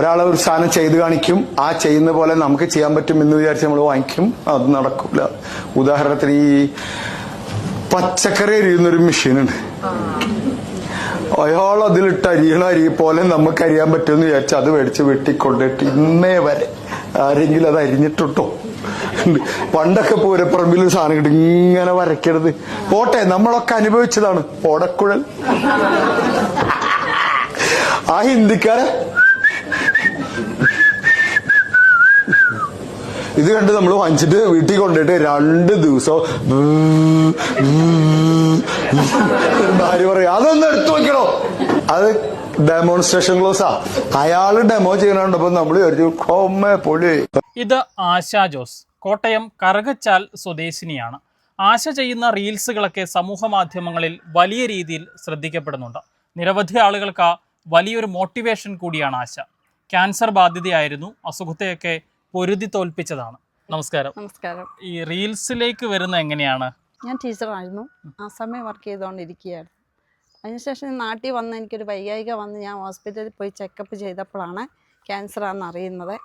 ഒരാൾ ഒരു സാധനം ചെയ്തു കാണിക്കും. ആ ചെയ്യുന്ന പോലെ നമുക്ക് ചെയ്യാൻ പറ്റും എന്ന് വിചാരിച്ച് നമ്മൾ വാങ്ങിക്കും. അത് നടക്കില്ല ഉദാഹരണത്തിന് ഈ പച്ചക്കറി അരിയുന്നൊരു മെഷീനുണ്ട്. അയാൾ അതിലിട്ട് അരിയണ അരി പോലെ നമുക്ക് അരിയാൻ പറ്റുമെന്ന് വിചാരിച്ചു അത് മേടിച്ച് വീട്ടിൽ കൊണ്ടിട്ട് ഇന്നേ വരെ ആരെങ്കിലും അത് അരിഞ്ഞിട്ടുട്ടോ. പണ്ടൊക്കെ പൂരപ്പറമ്പിൽ സാധനം കിട്ടും. ഇങ്ങനെ വരയ്ക്കരുത്. പോട്ടെ നമ്മളൊക്കെ അനുഭവിച്ചതാണ്. ഓടക്കുഴൽ. ആ ഹിന്ദിക്കാരെ? ഇത് കണ്ട് നമ്മൾ വാങ്ങിച്ചിട്ട് വീട്ടിൽ കൊണ്ടിട്ട് രണ്ട് ദിവസം ഭാര്യ പറയും അതൊന്ന് എടുത്തു വെക്കണോ? അത് ഡെമോൺസ്ട്രേഷൻ ക്ലോസാ അയാൾ ഡെമോ ചെയ്യണുണ്ടപ്പോ നമ്മൾ കൊമ്മ പൊളി. ഇത് ആശാ ജോസ് കോട്ടയം കറുകച്ചാൽ സ്വദേശിനിയാണ്. ആശ ചെയ്യുന്ന റീൽസുകളൊക്കെ സമൂഹ മാധ്യമങ്ങളിൽ വലിയ രീതിയിൽ ശ്രദ്ധിക്കപ്പെടുന്നുണ്ട്. നിരവധി ആളുകൾക്ക് വലിയൊരു മോട്ടിവേഷൻ കൂടിയാണ് ആശ. ക്യാൻസർ ബാധിതയായിരുന്നു അസുഖത്തെയൊക്കെ പൊരുതി തോൽപ്പിച്ചതാണ്. നമസ്കാരം. നമസ്കാരം. ഈ റീൽസിലേക്ക് വരുന്ന എങ്ങനെയാണ്? ഞാൻ ടീച്ചറായിരുന്നു ആ സമയം വർക്ക് ചെയ്തുകൊണ്ടിരിക്കുകയായിരുന്നു. അതിനുശേഷം നാട്ടിൽ വന്ന് എനിക്കൊരു വൈകാരിക വന്ന് ഞാൻ ഹോസ്പിറ്റലിൽ പോയി ചെക്കപ്പ് ചെയ്തപ്പോഴാണ് ക്യാൻസർ ആണെന്ന് അറിയുന്നത്.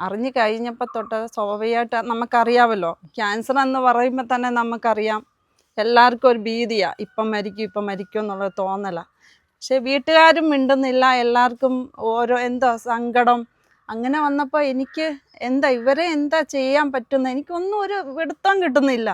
അറിഞ്ഞു കഴിഞ്ഞപ്പോൾ തൊട്ട് സ്വാഭാവികമായിട്ട് നമുക്കറിയാമല്ലോ. ക്യാൻസർ എന്ന് പറയുമ്പോൾ തന്നെ നമുക്കറിയാം. എല്ലാവർക്കും ഒരു ഭീതിയാണ് ഇപ്പം മരിക്കും ഇപ്പം മരിക്കും എന്നുള്ളത് തോന്നലാണ് പക്ഷെ വീട്ടുകാരും മിണ്ടുന്നില്ല എല്ലാവർക്കും ഓരോ എന്തോ സങ്കടം. അങ്ങനെ വന്നപ്പോൾ എനിക്ക് എന്താ ഇവരെ എന്താ ചെയ്യാൻ പറ്റുന്നത് എനിക്കൊന്നും ഒരു പിടുത്തം കിട്ടുന്നില്ല.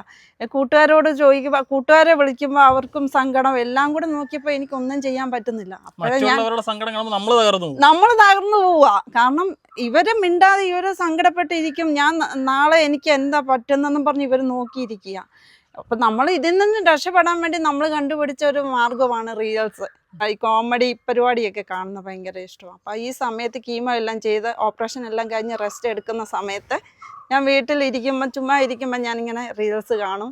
കൂട്ടുകാരോട് ചോദിക്കുമ്പോൾ കൂട്ടുകാരെ വിളിക്കുമ്പോൾ അവർക്കും സങ്കടം എല്ലാം കൂടെ നോക്കിയപ്പോൾ എനിക്കൊന്നും ചെയ്യാൻ പറ്റുന്നില്ല. അപ്പോഴേ ഞാൻ മറ്റുള്ളവരുടെ നമ്മൾ തകർന്നു പോകും. നമ്മൾ തകർന്നു പോവാ. കാരണം ഇവരെ മിണ്ടാതെ ഇവരെ സങ്കടപ്പെട്ടിരിക്കും. ഞാൻ നാളെ എനിക്ക് എന്താ പറ്റുന്നെന്നും പറഞ്ഞ് ഇവർ നോക്കിയിരിക്കുക. അപ്പൊ നമ്മൾ ഇതിൽ നിന്ന് രക്ഷപ്പെടാൻ വേണ്ടി നമ്മൾ കണ്ടുപിടിച്ച ഒരു മാർഗമാണ് റീൽസ് ഈ കോമഡി പരിപാടിയൊക്കെ കാണുന്ന ഭയങ്കര ഇഷ്ടമാണ്. അപ്പം ഈ സമയത്ത് കീമോ എല്ലാം ചെയ്ത് ഓപ്പറേഷൻ എല്ലാം കഴിഞ്ഞ് റെസ്റ്റ് എടുക്കുന്ന സമയത്ത് ഞാൻ വീട്ടിലിരിക്കുമ്പോൾ ചുമ്മാ ഇരിക്കുമ്പോൾ ഞാനിങ്ങനെ റീൽസ് കാണും.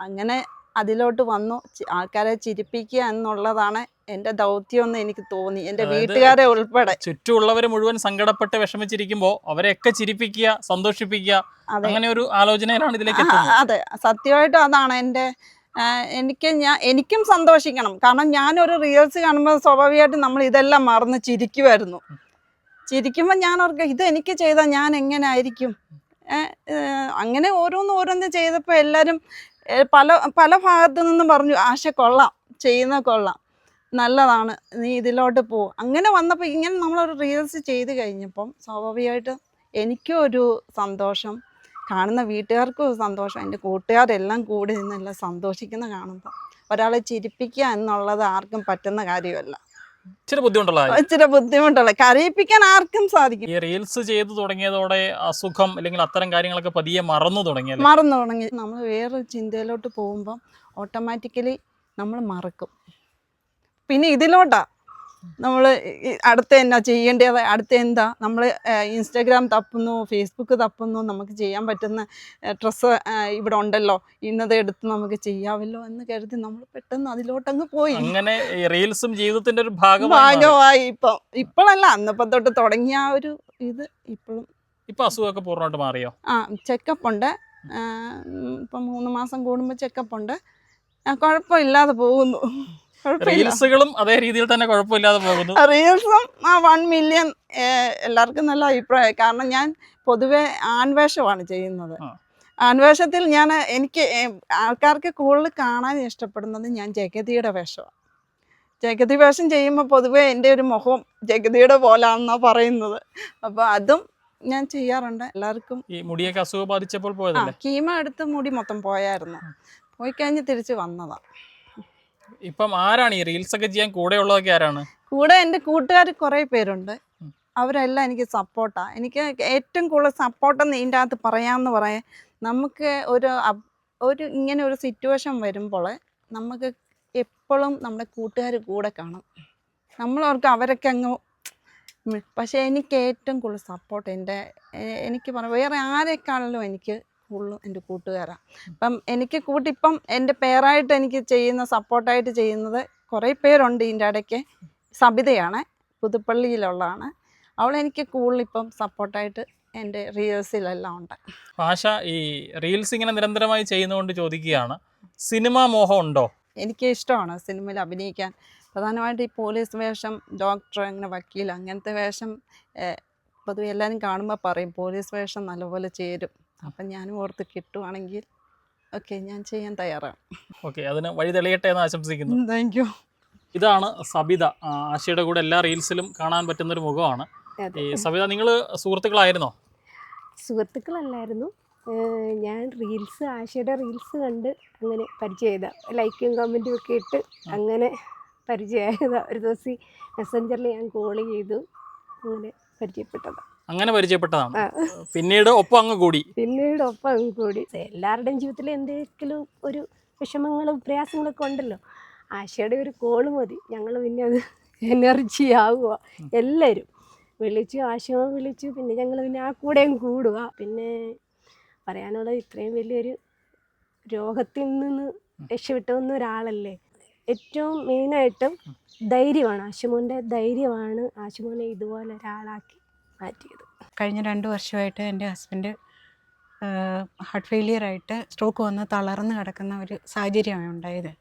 അങ്ങനെ അതിലോട്ട് വന്നു. ആൾക്കാരെ ചിരിപ്പിക്കുക എന്നുള്ളതാണ് എന്റെ ദൗത്യം എന്ന് എനിക്ക് തോന്നി. എന്റെ വീട്ടുകാരെ ഉൾപ്പെടെ. ചുറ്റുമുള്ളവർ മുഴുവൻ സങ്കടപ്പെട്ട് വിഷമിച്ചിരിക്കുമ്പോൾ അവരെയൊക്കെ ചിരിപ്പിക്കുക സന്തോഷിപ്പിക്കുക അങ്ങനെ ഒരു ആലോചനയിലാണ് ഇതിലേക്ക് അതെ. സത്യമായിട്ടും അതാണ് എന്റെ എനിക്ക് ഞാൻ എനിക്കും സന്തോഷിക്കണം. കാരണം ഞാനൊരു റീൽസ് കാണുമ്പോൾ സ്വാഭാവികമായിട്ടും നമ്മൾ ഇതെല്ലാം മറന്ന് ചിരിക്കുമായിരുന്നു ചിരിക്കുമ്പോൾ ഞാൻ ഓർക്കുക ഇത് എനിക്ക് ചെയ്താൽ ഞാൻ എങ്ങനെ ആയിരിക്കും? അങ്ങനെ ഓരോന്ന് ഓരോന്ന് ചെയ്തപ്പോൾ എല്ലാവരും പല പല ഭാഗത്തു നിന്നും പറഞ്ഞു ആശ കൊള്ളാം ചെയ്യുന്ന കൊള്ളാം നല്ലതാണ് നീ ഇതിലോട്ട് പോ. അങ്ങനെ വന്നപ്പോൾ ഇങ്ങനെ നമ്മളൊരു റീൽസ് ചെയ്ത് കഴിഞ്ഞപ്പം സ്വാഭാവികമായിട്ടും എനിക്കും ഒരു സന്തോഷം കാണുന്ന വീട്ടുകാർക്കും സന്തോഷം എന്റെ കൂട്ടുകാരെല്ലാം കൂടി നിന്നെല്ലാം സന്തോഷിക്കുന്ന കാണുമ്പോൾ ഒരാളെ ചിരിപ്പിക്കുക എന്നുള്ളത് ആർക്കും പറ്റുന്ന കാര്യമല്ല. ഇച്ചിരി ബുദ്ധിമുട്ടുള്ള കാര്യം. ഇച്ചിരി ബുദ്ധിമുട്ടുള്ള കരയിപ്പിക്കാൻ ആർക്കും സാധിക്കും ഈ റീൽസ് ചെയ്തു തുടങ്ങിയതോടെ അസുഖം അല്ലെങ്കിൽ അത്തരം കാര്യങ്ങളൊക്കെ പതിയെ മറന്നു തുടങ്ങി മറന്നു തുടങ്ങി. നമ്മൾ വേറെ ചിന്തയിലോട്ട് പോകുമ്പം ഓട്ടോമാറ്റിക്കലി നമ്മൾ മറക്കും. പിന്നെ ഇതിലോട്ടാ. നമ്മൾ അടുത്ത എന്നാ ചെയ്യേണ്ടത്? അടുത്ത എന്താ? നമ്മൾ ഇൻസ്റ്റാഗ്രാം തപ്പുന്നു ഫേസ്ബുക്ക് തപ്പുന്നു നമുക്ക് ചെയ്യാൻ പറ്റുന്ന ഡ്രസ്സ് ഇവിടെ ഉണ്ടല്ലോ. ഇന്നത് എടുത്ത് നമുക്ക് ചെയ്യാവല്ലോ എന്ന് കരുതി നമ്മൾ പെട്ടെന്ന് അതിലോട്ടങ്ങ് പോയി. അങ്ങനെ റീൽസും ജീവിതത്തിന്റെ ഒരു ഭാഗമായി ഇപ്പം ഇപ്പോഴല്ല അന്നപ്പം തൊട്ട് തുടങ്ങിയ ആ ഒരു ഇത് ഇപ്പോഴും. ഇപ്പൊ അസുഖമൊക്കെ പൂർണമായിട്ട് മാറിയോ? ആ ചെക്കപ്പ് ഉണ്ട് ഇപ്പം മൂന്ന് മാസം കൂടുമ്പോൾ ചെക്കപ്പ് ഉണ്ട് കുഴപ്പമില്ലാതെ പോകുന്നു. റീൽസുകളും അതേ രീതിയിൽ തന്നെ കുഴപ്പമില്ലാതെ പോകുന്നു. റീൽസും ആ വൺ മില്യൺ എല്ലാവർക്കും നല്ല അഭിപ്രായം. കാരണം ഞാൻ പൊതുവെ ആൺവേഷമാണ് ചെയ്യുന്നത്. ആൺവേഷത്തിൽ ഞാൻ എനിക്ക് ആൾക്കാർക്ക് കൂടുതൽ കാണാൻ ഇഷ്ടപ്പെടുന്നത് ഞാൻ ജഗതിയുടെ വേഷമാണ് ജഗതി വേഷം ചെയ്യുമ്പോൾ പൊതുവെ എന്റെ ഒരു മുഖം ജഗതിയുടെ പോലാണെന്നാണ് പറയുന്നത്. അപ്പോൾ അതും ഞാൻ ചെയ്യാറുണ്ട്. എല്ലാവർക്കും ഈ മുടിയൊക്കെ അസുഖം ബാധിച്ചപ്പോൾ പോയതല്ലേ? കീമോ എടുത്ത് മുടി മൊത്തം പോയായിരുന്നു. പോയി കഴിഞ്ഞ് തിരിച്ച് വന്നതാ. ഇപ്പം ആരാണ് ഈ റീൽസ് ഒക്കെ ചെയ്യാൻ കൂടെ ഉള്ളതൊക്കെ ആരാണ്? കൂടെ എന്റെ കൂട്ടുകാർ കുറേ പേരുണ്ട്. അവരെല്ലാം എനിക്ക് സപ്പോർട്ടാണ് എനിക്ക് ഏറ്റവും കൂടുതൽ സപ്പോർട്ടെന്ന് ഇതിന്റെ അകത്ത് പറയാമെന്ന് പറയാൻ നമുക്ക് ഒരു ഒരു ഇങ്ങനെ ഒരു സിറ്റുവേഷൻ വരുമ്പോൾ നമുക്ക് എപ്പോഴും നമ്മുടെ കൂട്ടുകാർ കൂടെ കാണും. നമ്മളവർക്ക് അവരൊക്കെ അങ്ങ് പക്ഷേ എനിക്ക് ഏറ്റവും കൂടുതൽ സപ്പോർട്ട് എന്റെ എനിക്ക് പറയാം വേറെ ആരെക്കാളിലും എനിക്ക് കൂടുതലും എന്റെ കൂട്ടുകാരാണ് അപ്പം എനിക്ക് കൂട്ടിപ്പം എന്റെ പേരായിട്ട് എനിക്ക് ചെയ്യുന്ന സപ്പോർട്ടായിട്ട് ചെയ്യുന്നത് കുറേ പേരുണ്ട് ഇതിന്റെ ഇടയ്ക്ക്. സബിതയാണ് പുതുപ്പള്ളിയിലുള്ളതാണ്. അവൾ എനിക്ക് കൂടുതൽ ഇപ്പം സപ്പോർട്ടായിട്ട് എന്റെ റീൽസിലെല്ലാം ഉണ്ട്. ആശ ഈ റീൽസ് ഇങ്ങനെ നിരന്തരമായി ചെയ്യുന്നതുകൊണ്ട് ചോദിക്കുകയാണ് സിനിമ മോഹം ഉണ്ടോ? എനിക്ക് ഇഷ്ടമാണ് സിനിമയിൽ അഭിനയിക്കാൻ. പ്രധാനമായിട്ട് ഈ പോലീസ് വേഷം ഡോക്ടർ അങ്ങനെ വക്കീൽ അങ്ങനത്തെ വേഷം പൊതുവെ എല്ലാവരും കാണുമ്പോൾ പറയും പോലീസ് വേഷം നല്ലപോലെ ചേരും. അപ്പം ഞാനും ഓർത്ത് കിട്ടുവാണെങ്കിൽ ഓക്കെ ഞാൻ ചെയ്യാൻ തയ്യാറാണ്. ഓക്കെ അതിന് വഴി തെളിയട്ടെ എന്ന് ആശംസിക്കുന്നു. താങ്ക് യു ഇതാണ് സബിത. ആ, ആശയുടെ കൂടെ എല്ലാ റീൽസിലും കാണാൻ പറ്റുന്ന ഒരു മുഖമാണ് ഈ സബിത നിങ്ങൾ സുഹൃത്തുക്കളായിരുന്നോ? സുഹൃത്തുക്കളല്ലായിരുന്നു. ഞാൻ റീൽസ് ആശയുടെ റീൽസ് കണ്ട് അങ്ങനെ പരിചയത ലൈക്കും കമന്റും ഒക്കെ ഇട്ട് അങ്ങനെ പരിചയമായതാ. ഒരു ദിവസം മെസ്സഞ്ചറിൽ ഞാൻ കോൾ ചെയ്തു. അങ്ങനെ പരിചയപ്പെട്ടതാ. അങ്ങനെ പരിചയപ്പെട്ടതാണ്. പിന്നീട് ഒപ്പം അങ്ങ് കൂടി. പിന്നീട് ഒപ്പം അങ്ങ് കൂടി. എല്ലാവരുടെയും ജീവിതത്തിൽ എന്തെങ്കിലും ഒരു വിഷമങ്ങളും പ്രയാസങ്ങളൊക്കെ ഉണ്ടല്ലോ. ആശയുടെ ഒരു കോൾ മതി. ഞങ്ങൾ പിന്നെ അത് എനർജി ആവുക. എല്ലാവരും വിളിച്ചു ആശയോ വിളിച്ചു പിന്നെ ഞങ്ങൾ പിന്നെ ആ കൂടെയും കൂടുക. പിന്നെ പറയാനുള്ളത് ഇത്രയും വലിയൊരു രോഗത്തിൽ നിന്ന് രക്ഷപ്പെട്ടു വന്ന ഒരാളല്ലേ ഏറ്റവും മെയിനായിട്ടും ധൈര്യമാണ്. ആശുമോന്റെ ധൈര്യമാണ് ആശുമോനെ ഇതുപോലെ ഒരാളാക്കി മാറ്റിയത് കഴിഞ്ഞ രണ്ട് വർഷമായിട്ട് എന്റെ ഹസ്ബൻഡ് ഹാർട്ട് ഫെയിലിയർ ആയിട്ട് സ്ട്രോക്ക് വന്ന് തളർന്ന് കിടക്കുന്ന ഒരു സാഹചര്യമാണ് ഉണ്ടായത്.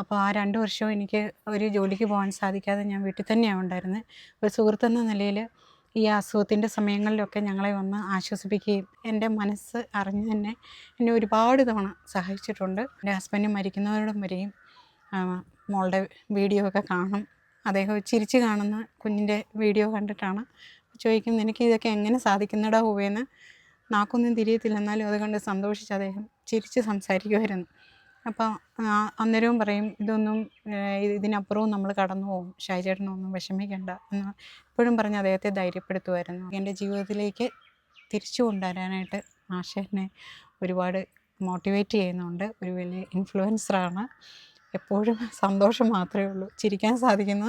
അപ്പോൾ ആ രണ്ട് വർഷവും എനിക്ക് ഒരു ജോലിക്ക് പോകാൻ സാധിക്കാതെ ഞാൻ വീട്ടിൽ തന്നെയാണ് ഉണ്ടായിരുന്നത്. ഒരു സുഹൃത്തെന്ന നിലയിൽ ഈ അസുഖത്തിന്റെ സമയങ്ങളിലൊക്കെ ഞങ്ങളെ വന്ന് ആശ്വസിപ്പിക്കുകയും എന്റെ മനസ്സ് അറിഞ്ഞ് തന്നെ എന്നെ ഒരുപാട് തവണ സഹായിച്ചിട്ടുണ്ട്. എന്റെ ഹസ്ബൻഡ് മരിക്കുന്നവരോടും വരെയും മോളുടെ വീഡിയോ ഒക്കെ കാണും. അദ്ദേഹം ചിരിച്ച് കാണുന്ന കുഞ്ഞിന്റെ വീഡിയോ കണ്ടിട്ടാണ് ചോദിക്കും നിനക്ക് ഇതൊക്കെ എങ്ങനെ സാധിക്കുന്നടാ ഹൂവേന്ന് നാക്കൊന്നും തിരിയത്തില്ല. എന്നാലും അത് കണ്ട് സന്തോഷിച്ച് അദ്ദേഹം ചിരിച്ച് സംസാരിക്കുമായിരുന്നു അപ്പോൾ അന്നേരവും പറയും ഇതൊന്നും ഇതിനപ്പുറവും നമ്മൾ കടന്നു പോകും. ഷാജേട്ടനൊന്നും വിഷമിക്കേണ്ട എന്ന് എപ്പോഴും പറഞ്ഞ് അദ്ദേഹത്തെ ധൈര്യപ്പെടുത്തുമായിരുന്നു എന്റെ ജീവിതത്തിലേക്ക് തിരിച്ചു കൊണ്ടുവരാനായിട്ട് ആശ എന്നെ ഒരുപാട് മോട്ടിവേറ്റ് ചെയ്യുന്നുണ്ട്. ഒരു വലിയ ഇൻഫ്ലുവൻസറാണ്. എപ്പോഴും സന്തോഷം മാത്രമേ ഉള്ളൂ. ചിരിക്കാൻ സാധിക്കുന്ന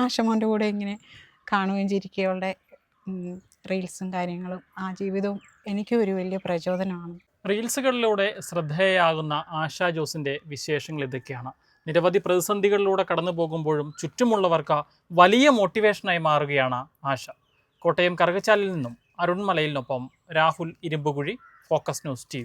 ആശമോന്റെ കൂടെ ഇങ്ങനെ കാണുകയും ചിരിക്കുകയും അവളുടെ ഉം, റീൽസും കാര്യങ്ങളും ആ ജീവിതവും എനിക്കും ഒരു വലിയ പ്രചോദനമാണ്. റീൽസുകളിലൂടെ ശ്രദ്ധേയയാകുന്ന ആശാ ജോസിന്റെ വിശേഷങ്ങൾ ഇതൊക്കെയാണ്. നിരവധി പ്രതിസന്ധികളിലൂടെ കടന്നു പോകുമ്പോഴും ചുറ്റുമുള്ളവർക്ക് വലിയ മോട്ടിവേഷനായി മാറുകയാണ് ആശ. കോട്ടയം കറുകച്ചാലിൽ നിന്നും Arun മലയിലിനൊപ്പം Rahul Irumbukuzhi focus news T